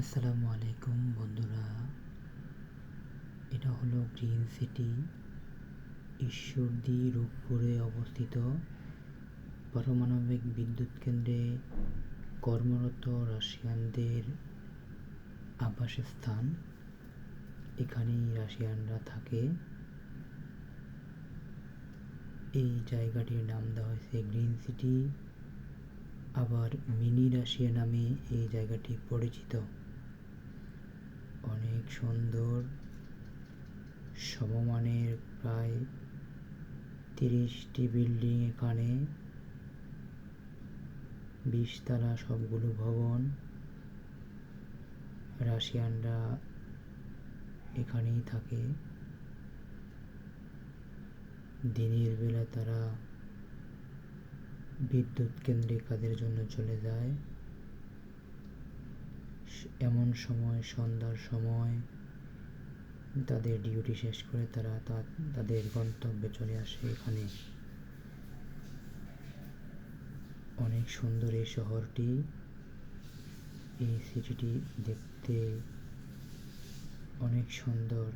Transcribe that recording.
আসসালামু আলাইকুম বন্ধুরা। এটা হলো গ্রিন সিটি ঈশ্বরদী রূপপুরে অবস্থিত পারমাণবিক বিদ্যুৎ কেন্দ্রে কর্মরত রাশিয়ানদের আবাসস্থান। এখানেই রাশিয়ানরা থাকে। এই জায়গাটির নাম দেওয়া হয়েছে গ্রিন সিটি। আবার মিনি রাশিয়া নামে এই জায়গাটি পরিচিত। অনেক সুন্দর। সমমানের প্রায় তিরিশটি বিল্ডিং এখানে। বিশতলা সবগুলো ভবন। রাশিয়ানরা এখানেই থাকে। দিনের বেলা তারা বিদ্যুৎ কেন্দ্রে কাজের জন্য চলে যায়? এমন সময়, সন্ধ্যার সময় তাদের ডিউটি শেষ করে তারা তাদের গন্তব্যে চলে আসে এখানে। অনেক সুন্দর এই শহরটি। এই সিটিটি দেখতে অনেক সুন্দর।